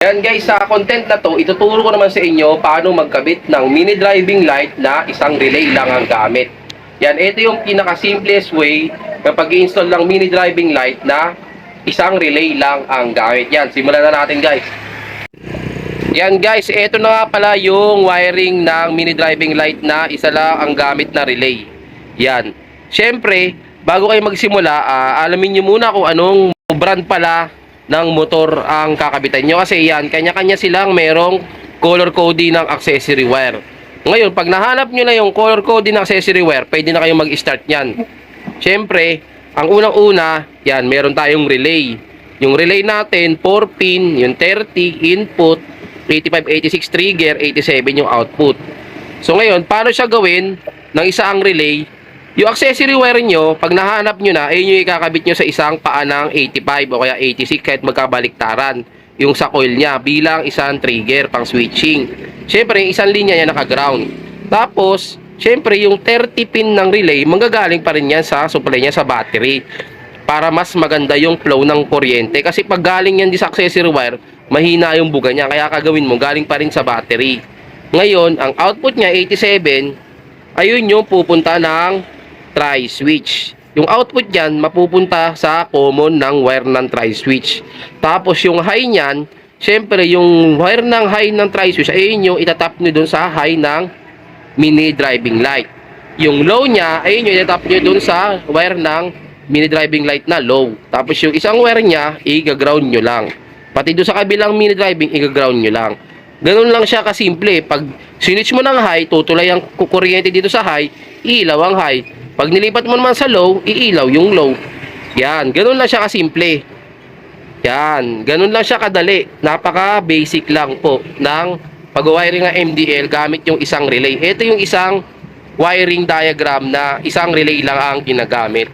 Yan guys, sa content na to, ituturo ko naman sa inyo paano magkabit ng mini driving light na isang relay lang ang gamit. Yan, ito yung pinaka-simplest way ng pag-install ng mini driving light na isang relay lang ang gamit. Yan, simulan na natin guys. Yan guys, ito na nga pala yung wiring ng mini driving light na isa lang ang gamit na relay. Yan. Siyempre, bago kayo magsimula, ah, alamin nyo muna kung anong brand pala ng motor ang kakabitan nyo. Kasi yan, kanya-kanya silang merong color coding ng accessory wire. Ngayon, pag nahanap nyo na yung color coding ng accessory wire, pwede na kayong mag-start yan. Siyempre, ang unang-una, yan, meron tayong relay. Yung relay natin, 4 pin, yung 30 input, 85, 86 trigger, 87 yung output. So ngayon, paano siya gawin ng isa ang relay? Yung accessory wire nyo, pag nahanap nyo na, ayun yung ikakabit nyo sa isang paa ng 85 o kaya 86 kahit magkabaliktaran yung sa coil niya bilang isang trigger pang switching. Siyempre, yung isang linya niya naka-ground. Tapos, siyempre, yung 30 pin ng relay, manggagaling pa rin yan sa supply niya sa battery para mas maganda yung flow ng kuryente. Kasi pag galing yan di sa accessory wire, mahina yung buga niya. Kaya kagawin mo, galing pa rin sa battery. Ngayon, ang output niya, 87, ayun yung pupunta ng tri-switch. Yung output niyan, mapupunta sa common ng wire ng tri-switch. Tapos yung high niyan, syempre yung wire ng high ng tri-switch, ayun yung itatap nyo dun sa high ng mini driving light. Yung low niya, ayun yung itatap nyo dun sa wire ng mini driving light na low. Tapos yung isang wire niya, i-ground nyo lang. Pati doon sa kabilang mini driving, i-ground nyo lang. Ganun lang siya kasimple. Pag sinitch mo ng high, tutulay ang kuryente dito sa high, ilaw ang high. Pag nilipat mo naman sa low, iilaw yung low. Yan, ganun lang siya kasimple. Yan, ganun lang siya kadali. Napaka basic lang po ng pag-wiring ng MDL gamit yung isang relay. Ito yung isang wiring diagram na isang relay lang ang ginagamit.